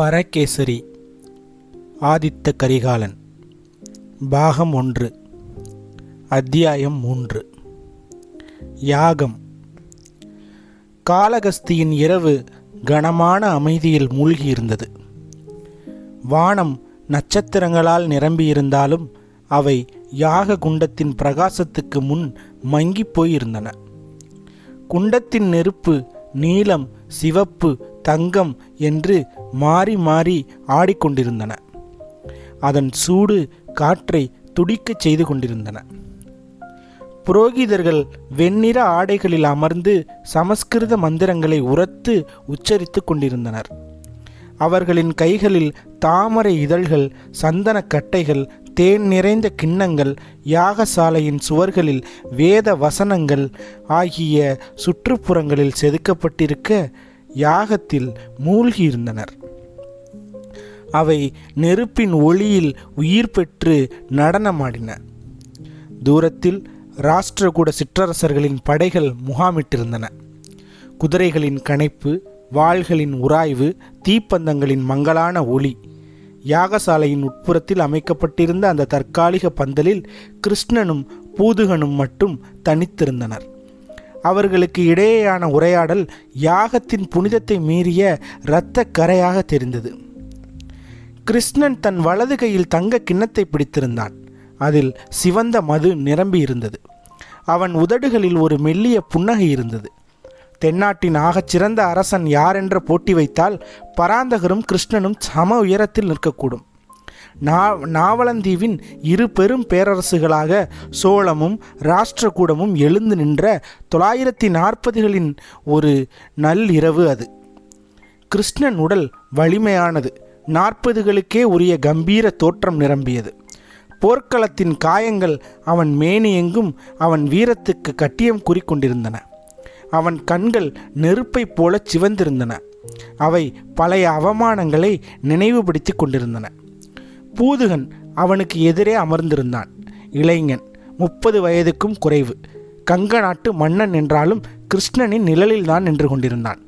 பரகேசரி ஆதித்த கரிகாலன் பாகம் ஒன்று அத்தியாயம் மூன்று. யாகம். காளகஸ்தியின் இரவு கனமான அமைதியில் மூழ்கியிருந்தது. வானம் நட்சத்திரங்களால் நிரம்பியிருந்தாலும் அவை யாக குண்டத்தின் பிரகாசத்துக்கு முன் மங்கிப் போயிருந்தன. குண்டத்தின் நெருப்பு நீலம் சிவப்பு தங்கம் என்று மாறி மாறி ஆடிக்கொண்டிருந்தன. அதன் சூடு காற்றை துடிக்கச் செய்து கொண்டிருந்தன. புரோகிதர்கள் வெண்ணிற ஆடைகளில் அமர்ந்து சமஸ்கிருத மந்திரங்களை உரத்து உச்சரித்துக் கொண்டிருந்தனர். அவர்களின் கைகளில் தாமரை இதழ்கள் சந்தனக் கட்டைகள் தேன் நிறைந்த கிண்ணங்கள் யாகசாலையின் சுவர்களில் வேத வசனங்கள் ஆகிய சுற்றுப்புறங்களில் செதுக்கப்பட்டிருக்க யாகத்தில் மூழ்கியிருந்தனர். அவை நெருப்பின் ஒளியில் உயிர் பெற்று நடனமாடின. தூரத்தில் ராஷ்டிரகூட சிற்றரசர்களின் படைகள் முகாமிட்டிருந்தன. குதிரைகளின் கணைப்பு வாள்களின் உராய்வு தீப்பந்தங்களின் மங்களான ஒளி யாகசாலையின் உட்புறத்தில் அமைக்கப்பட்டிருந்த அந்த தற்காலிக பந்தலில் கிருஷ்ணனும் பூதுகனும் மட்டும் தனித்திருந்தனர். அவர்களுக்கு இடையேயான உரையாடல் யாகத்தின் புனிதத்தை மீறிய இரத்த கரையாக தெரிந்தது. கிருஷ்ணன் தன் வலது கையில் தங்க கிண்ணத்தை பிடித்திருந்தான். அதில் சிவந்த மது நிரம்பி இருந்தது. அவன் உதடுகளில் ஒரு மெல்லிய புன்னகை இருந்தது. தென்னாட்டின் ஆகச் சிறந்த அரசன் யாரென்ற போட்டி வைத்தால் பராந்தகரும் கிருஷ்ணனும் சம உயரத்தில் நிற்கக்கூடும். நா நாவலந்தீவின் இரு பெரும் பேரரசுகளாக சோழமும் ராஷ்டிரகூடமும் எழுந்து நின்ற தொள்ளாயிரத்தி நாற்பதுகளின் ஒரு நள்ளிரவு அது. கிருஷ்ணன் உடல் வலிமையானது. நாற்பதுகளுக்கே உரிய கம்பீர தோற்றம் நிரம்பியது. போர்க்களத்தின் காயங்கள் அவன் மேனியெங்கும் அவன் வீரத்துக்கு கட்டியம் கூறிக்கொண்டிருந்தன. அவன் கண்கள் நெருப்பைப் போல சிவந்திருந்தன. அவை பழைய அவமானங்களை நினைவுபடுத்தி கொண்டிருந்தன. பூதுகன் அவனுக்கு எதிரே அமர்ந்திருந்தான். இளைஞன் முப்பது வயதுக்கும் குறைவு. கங்க நாட்டு மன்னன் என்றாலும் கிருஷ்ணனின் நிழலில் தான் நின்று கொண்டிருந்தான்.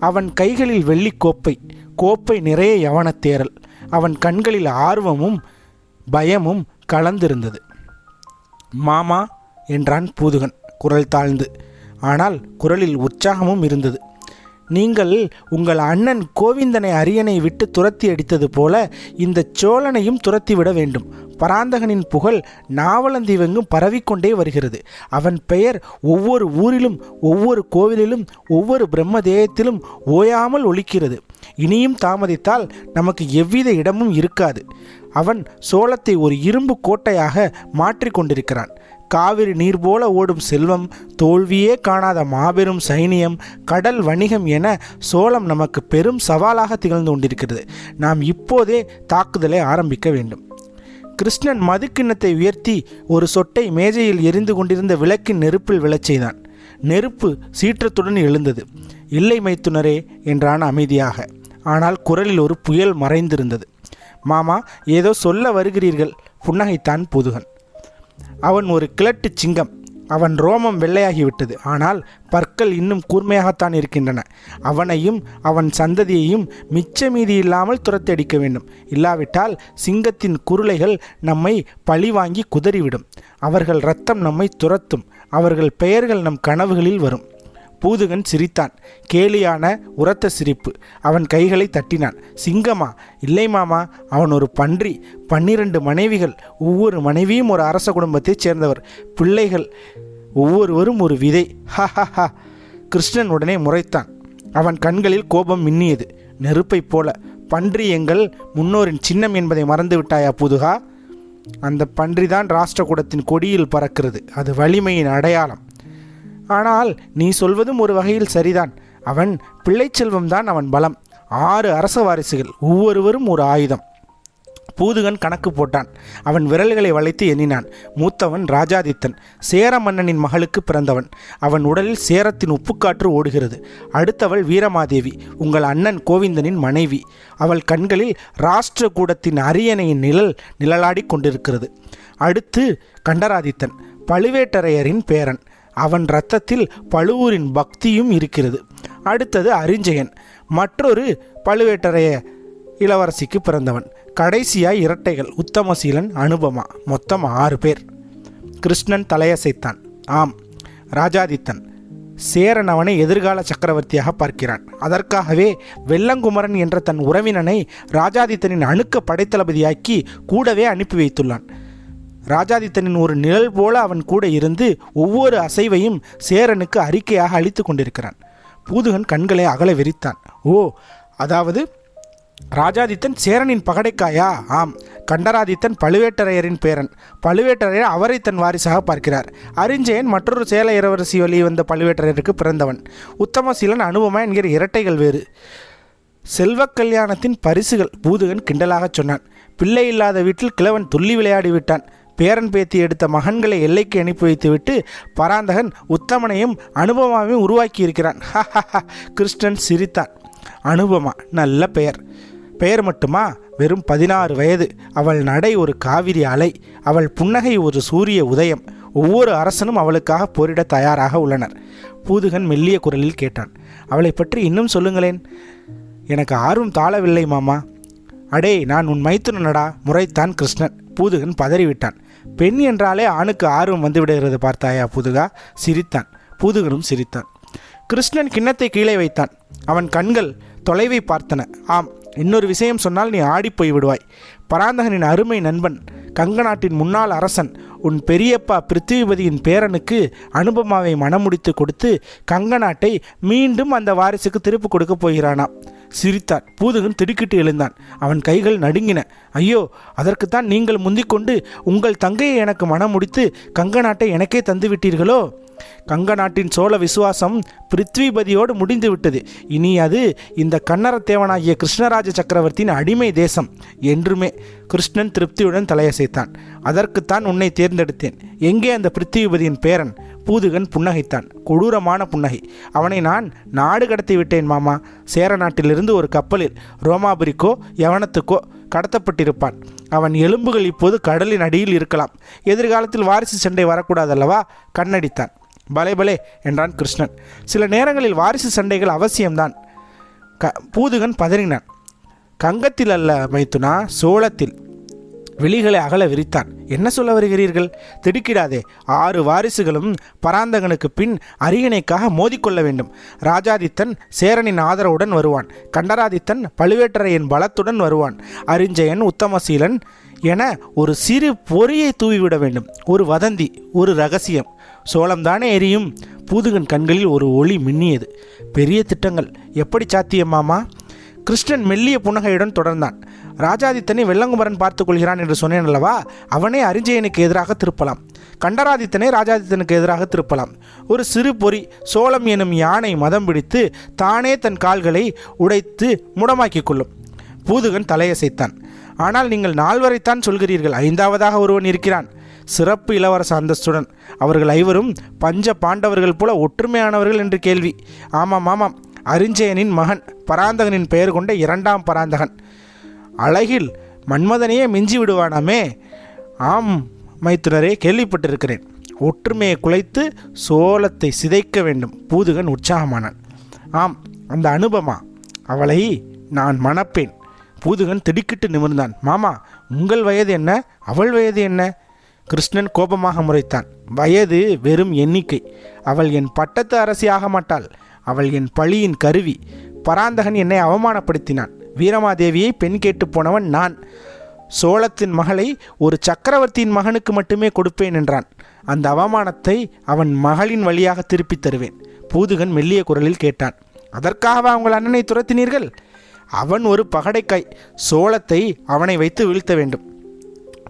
அவன் கைகளில் வெள்ளி கோப்பை கோப்பை நிறைய யவனத்தேரல் அவன் கண்களில் ஆர்வமும் பயமும் கலந்திருந்தது. மாமா என்றான் பூதுகன் குரல் தாழ்ந்து. ஆனால் குரலில் உற்சாகமும் இருந்தது. நீங்கள் உங்கள் அண்ணன் கோவிந்தனை அரியணை விட்டு துரத்தி அடித்தது போல இந்த சோழனையும் துரத்திவிட வேண்டும். பராந்தகனின் புகழ் நாவலந்தீவெங்கும் பரவிக்கொண்டே வருகிறது. அவன் பெயர் ஒவ்வொரு ஊரிலும் ஒவ்வொரு கோவிலிலும் ஒவ்வொரு பிரம்மதேயத்திலும் ஓயாமல் ஒழிக்கிறது இனியும் தாமதித்தால் நமக்கு எவ்வித இடமும் இருக்காது. அவன் சோளத்தை ஒரு இரும்பு கோட்டையாக மாற்றிக்கொண்டிருக்கிறான். காவிரி நீர் போல ஓடும் செல்வம் தோல்வியே காணாத மாபெரும் சைனியம் கடல் வணிகம் என சோளம் நமக்கு பெரும் சவாலாக திகழ்ந்து கொண்டிருக்கிறது. நாம் இப்போதே தாக்குதலை ஆரம்பிக்க வேண்டும். கிருஷ்ணன் மதுக்கிண்ணத்தை உயர்த்தி ஒரு சொட்டை மேஜையில் எரிந்து கொண்டிருந்த விளக்கின் நெருப்பில் விழச் செய்தான். நெருப்பு சீற்றத்துடன் எழுந்தது. இல்லை மைத்துனரே என்றான் அமைதியாக. ஆனால் குரலில் ஒரு புயல் மறைந்திருந்தது. மாமா ஏதோ சொல்ல வருகிறீர்கள். புன்னகைத்தான் புதுகன். அவன் ஒரு கிழட்டு சிங்கம். அவன் ரோமம் வெள்ளையாகிவிட்டது. ஆனால் பற்கள் இன்னும் கூர்மையாகத்தான் இருக்கின்றன. அவனையும் அவன் சந்ததியையும் மிச்ச மீதி இல்லாமல் துரத்தி அடிக்க வேண்டும். இல்லாவிட்டால் சிங்கத்தின் குருளைகள் நம்மை பழிவாங்கி குதறிவிடும். அவர்கள் ரத்தம் நம்மை துரத்தும். அவர்கள் பெயர்கள் நம் கனவுகளில் வரும். பூதுகன் சிரித்தான். கேலியான உரத்த சிரிப்பு. அவன் கைகளை தட்டினான். சிங்கமா இல்லை மாமா அவன் ஒரு பன்றி. பன்னிரண்டு மனைவிகள் ஒவ்வொரு மனைவியும் ஒரு அரச குடும்பத்தைச் சேர்ந்தவர். பிள்ளைகள் ஒவ்வொருவரும் ஒரு விதை. ஹா ஹா ஹா. கிருஷ்ணன் உடனே முறைத்தான். அவன் கண்களில் கோபம் மின்னியது. நெருப்பைப் போல. பன்றி எங்கள் முன்னோரின் சின்னம் என்பதை மறந்து விட்டாயா புதுகா? அந்த பன்றிதான் ராஷ்டிரகூடத்தின் கொடியில் பறக்கிறது. அது வலிமையின் அடையாளம். ஆனால் நீ சொல்வதும் ஒரு வகையில் சரிதான். அவன் பிள்ளைச்செல்வம்தான் அவன் பலம். ஆறு அரச வாரிசுகள் ஒவ்வொருவரும் ஒரு ஆயுதம். பூதுகன் கணக்கு போட்டான். அவன் விரல்களை வளைத்து எண்ணினான். மூத்தவன் ராஜாதித்தன் சேர மன்னனின் மகளுக்கு பிறந்தவன். அவன் உடலில் சேரத்தின் உப்புக்காற்று ஓடுகிறது. அடுத்தவள் வீரமாதேவி உங்கள் அண்ணன் கோவிந்தனின் மனைவி. அவள் கண்களில் ராஷ்டிரகூடத்தின் அரியணையின் நிழல் நிழலாடி கொண்டிருக்கிறது. அடுத்து கண்டராதித்தன் பழுவேட்டரையரின் பேரன். அவன் இரத்தத்தில் பழுவூரின் பக்தியும் இருக்கிறது. அடுத்தது அரிஞ்சயன். மற்றொரு பழுவேட்டரைய இளவரசிக்கு பிறந்தவன். கடைசியாய் இரட்டைகள். உத்தமசீலன் அனுபமா. மொத்தம் ஆறு பேர். கிருஷ்ணன் தலையசைத்தான். ஆம். ராஜாதித்தன். சேரன் அவனை எதிர்கால சக்கரவர்த்தியாக பார்க்கிறான். அதற்காகவே வெள்ளங்குமரன் என்ற தன் உறவினனை ராஜாதித்தனின் அணுக்க படைத்தளபதியாக்கி கூடவே அனுப்பி வைத்துள்ளான். ராஜாதித்தனின் ஒரு நிழல் போல அவன் கூட இருந்து ஒவ்வொரு அசைவையும் சேரனுக்கு அறிக்கையாக அளித்து கொண்டிருக்கிறான். பூதுகன் கண்களை அகல விரித்தான். ஓ அதாவது ராஜாதித்தன் சேரனின் பகடைக்காயா? ஆம் கண்டராதித்தன் பழுவேட்டரையரின் பேரன். பழுவேட்டரையர் அவரை தன் வாரிசாக பார்க்கிறார். அரிஞ்சயன் மற்றொரு சேல இளவரசி வழி வந்த பழுவேட்டரையருக்கு பிறந்தவன். உத்தமசீலன் அனுபமா என்கிற இரட்டைகள் வேறு. செல்வக் கல்யாணத்தின் பரிசுகள் பூதுகன் கிண்டலாகச் சொன்னான். பிள்ளை இல்லாத வீட்டில் கிழவன் துள்ளி விளையாடி விட்டான். பேரன் பேத்தி எடுத்த மகன்களை எல்லைக்கு அனுப்பி வைத்துவிட்டு பராந்தகன் உத்தமனையும் அனுபமாவையும் உருவாக்கி இருக்கிறான் கிருஷ்ணன் சிரித்தான். அனுபமா நல்ல பெயர். பெயர் மட்டுமா? வெறும் பதினாறு வயது. அவள் நடை ஒரு காவிரி அலை. அவள் புன்னகை ஒரு சூரிய உதயம். ஒவ்வொரு அரசனும் அவளுக்காக போரிட தயாராக உள்ளனர். பூதுகன் மெல்லிய குரலில் கேட்டான். அவளை பற்றி இன்னும் சொல்லுங்களேன். எனக்கு ஆர்வம் தாழவில்லை மாமா. அடே நான் உன் மைத்துனடா முறைத்தான் கிருஷ்ணன் பூதுகன் பதறிவிட்டான். பெண் என்றாலே ஆணுக்கு ஆர்வம் வந்து விடுகிறது பார்த்தாயா புதுகா? சிரித்தான். பூதுகனும் சிரித்தான். கிருஷ்ணன் கிண்ணத்தை கீழே வைத்தான். அவன் கண்கள் தொலைவை பார்த்தன. ஆம் இன்னொரு விஷயம் சொன்னால் நீ ஆடிப் போய் விடுவாய் பராந்தகனின் அருமை நண்பன் கங்க நாட்டின் முன்னாள் அரசன் உன் பெரியப்பா பிருத்திவிபதியின் பேரனுக்கு அனுபமாவை மணமுடித்து கொடுத்து கங்கநாட்டை மீண்டும் அந்த வாரிசுக்கு திருப்பு கொடுக்க போகிறானாம் சிரித்தான். பூதகன் திடுக்கிட்டு எழுந்தான். அவன் கைகள் நடுங்கின. ஐயோ அதற்குத்தான் நீங்கள் முந்திக்கொண்டு உங்கள் தங்கையை எனக்கு மனம் முடித்து கங்க நாட்டை எனக்கே தந்துவிட்டீர்களோ? கங்கநாட்டின் கங்க நாட்டின் சோழ விசுவாசம் பிருத்விபதியோடு முடிந்து விட்டது இனி அது இந்த கன்னரத்தேவனாகிய கிருஷ்ணராஜ சக்கரவர்த்தியின் அடிமை தேசம் என்றுமே கிருஷ்ணன் திருப்தியுடன் தலையசைத்தான். அதற்குத்தான் உன்னை தேர்ந்தெடுத்தேன். எங்கே அந்த பிருத்திவிபதியின் பேரன்? பூதுகன் புன்னகைத்தான். கொடூரமான புன்னகை. அவனை நான் நாடு கடத்தி விட்டேன் மாமா. சேர நாட்டிலிருந்து ஒரு கப்பலில் ரோமாபுரிக்கோ யவனத்துக்கோ கடத்தப்பட்டிருப்பான். அவன் எலும்புகள் இப்போது கடலின் அடியில் இருக்கலாம். எதிர்காலத்தில் வாரிசு சண்டை வரக்கூடாதல்லவா? கண்ணடித்தான். பலே பலே என்றான் கிருஷ்ணன். சில நேரங்களில் வாரிசு சண்டைகள் அவசியம்தான். க பூதுகன் பதறினான். கங்கத்தில் அல்ல மைத்துனா சோளத்தில். விழிகளை அகல விரித்தான். என்ன சொல்ல வருகிறீர்கள்? திடுக்கிடாதே. ஆறு வாரிசுகளும் பராந்தகனுக்கு பின் அரியணைக்காக மோதிக்கொள்ள வேண்டும். ராஜாதித்தன் சேரனின் ஆதரவுடன் வருவான். கண்டராதித்தன் பழுவேட்டரையின் பலத்துடன் வருவான். அரிஞ்சயன் உத்தமசீலன் என ஒரு சிறு பொறியை தூவிவிட வேண்டும். ஒரு வதந்தி ஒரு ரகசியம். சோளம்தானே எரியும்? பூதுகன் கண்களில் ஒரு ஒளி மின்னியது. பெரிய திட்டங்கள். எப்படி சாத்தியமாமா கிருஷ்ணன் மெல்லிய புன்னகையுடன் தொடர்ந்தான். ராஜாதித்தனை வெள்ளங்குமரன் பார்த்துக் கொள்கிறான் என்று சொன்னேன் அல்லவா? அவனே அரிஞ்சயனுக்கு எதிராக திருப்பலாம். கண்டராதித்தனை ராஜாதித்தனுக்கு எதிராக திருப்பலாம். ஒரு சிறு பொறி சோளம் எனும் யானை மதம் பிடித்து தானே தன் கால்களை உடைத்து முடமாக்கிக் கொள்ளும். பூதுகன் தலையசைத்தான். ஆனால் நீங்கள் நால்வரைத்தான் சொல்கிறீர்கள். ஐந்தாவதாக ஒருவன் இருக்கிறான். சிறப்பு இளவரச அந்தஸ்துடன். அவர்கள் ஐவரும் பஞ்ச பாண்டவர்கள் போல ஒற்றுமையானவர்கள் என்று கேள்வி. ஆமாம் ஆமாம். அரிஞ்சயனின் மகன் பராந்தகனின் பெயர் கொண்ட இரண்டாம் பராந்தகன். அழகில் மன்மதனையே மிஞ்சி விடுவானாமே. ஆம் மைத்துனரே கேள்விப்பட்டிருக்கிறேன். ஒற்றுமையை குலைத்து சோளத்தை சிதைக்க வேண்டும். பூதுகன் உற்சாகமானான். ஆம் அந்த அனுபமா? அவளை நான் மணப்பேன். பூதுகன் திடுக்கிட்டு நிமிர்ந்தான். மாமா உங்கள் வயது என்ன? அவள் வயது என்ன? கிருஷ்ணன் கோபமாக முறைத்தான். வயது வெறும் எண்ணிக்கை. அவள் என் பட்டத்து அரசி ஆக மாட்டாள். அவள் என் பழியின் கருவி. பராந்தகன் என்னை அவமானப்படுத்தினான். வீரமாதேவியை பெண் கேட்டு போனவன் நான். சோழத்தின் மகளை ஒரு சக்கரவர்த்தியின் மகனுக்கு மட்டுமே கொடுப்பேன் என்றான். அந்த அவமானத்தை அவன் மகளின் வழியாக திருப்பித் தருவேன். பூதுகன் மெல்லிய குரலில் கேட்டான். அதற்காகவா உங்கள் அண்ணனை துரத்தினீர்கள்? அவன் ஒரு பகடைக்காய். சோளத்தை அவனை வைத்து வீழ்த்த வேண்டும்.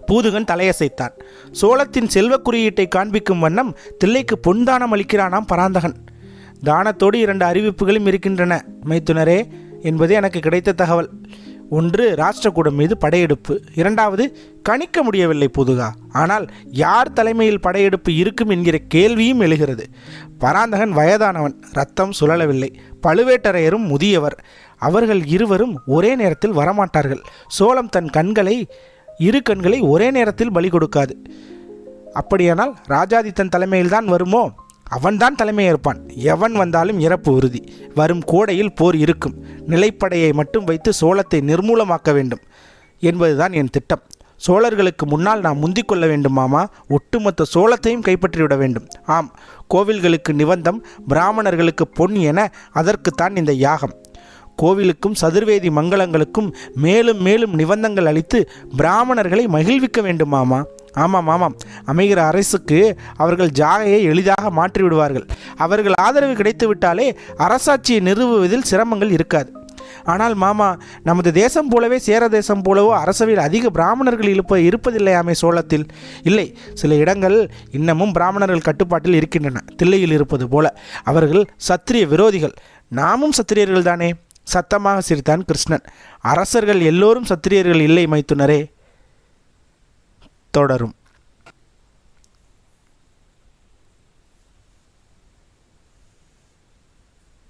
பூதுகன் தலையசைத்தான். சோளத்தின் செல்வக் குறியீட்டை காண்பிக்கும் வண்ணம் தில்லைக்கு பொன்தானம் அளிக்கிறானாம் பராந்தகன். தானத்தோடு இரண்டு அறிவிப்புகளும் இருக்கின்றன மைத்துனரே என்பது எனக்கு கிடைத்த தகவல். ஒன்று ராஷ்டிரகூடம் மீது படையெடுப்பு. இரண்டாவது கணிக்க முடியவில்லை புதுகா. ஆனால் யார் தலைமையில் படையெடுப்பு இருக்கும் என்கிற கேள்வியும் எழுகிறது. பராந்தகன் வயதானவன் ரத்தம் சுழலவில்லை. பழுவேட்டரையரும் முதியவர். அவர்கள் இருவரும் ஒரே நேரத்தில் வரமாட்டார்கள். சோழம் தன் கண்களை இரு கண்களை ஒரே நேரத்தில் பலி கொடுக்காது. அப்படியானால் ராஜாதித்தன் தலைமையில்தான் வருமோ? அவன்தான் தலைமையேற்பான். எவன் வந்தாலும் இறப்பு உறுதி. வரும் கோடையில் போர் இருக்கும். நிலைப்படையை மட்டும் வைத்து சோளத்தை நிர்மூலமாக்க வேண்டும் என்பதுதான் என் திட்டம். சோழர்களுக்கு முன்னால் நாம் முந்திக் கொள்ள வேண்டுமாமா ஒட்டுமொத்த சோளத்தையும் கைப்பற்றிவிட வேண்டும். ஆம் கோவில்களுக்கு நிபந்தம் பிராமணர்களுக்கு பொன் என அதற்குத்தான் இந்த யாகம். கோவிலுக்கும் சதுர்வேதி மங்களங்களுக்கும் மேலும் மேலும் நிபந்தங்கள் அளித்து பிராமணர்களை மகிழ்விக்க வேண்டுமாமா ஆமாம் ஆமாம். அமைகிற அரசுக்கு அவர்கள் ஜாகையை எளிதாக மாற்றி விடுவார்கள். அவர்கள் ஆதரவு கிடைத்துவிட்டாலே அரசாட்சியை நிறுவுவதில் சிரமங்கள் இருக்காது. ஆனால் மாமா நமது தேசம் போலவே சேர தேசம் போலவோ அரசவையில் அதிக பிராமணர்கள் இருப்ப இருப்பதில்லையாமே சோளத்தில்? இல்லை சில இடங்கள் இன்னமும் பிராமணர்கள் கட்டுப்பாட்டில் இருக்கின்றன தில்லையில் இருப்பது போல. அவர்கள் சத்திரிய விரோதிகள். நாமும் சத்திரியர்கள் தானே? சத்தமாக சிரித்தான் கிருஷ்ணன். அரசர்கள் எல்லோரும் சத்திரியர்கள் இல்லை மைத்துனரே. தொடரும்.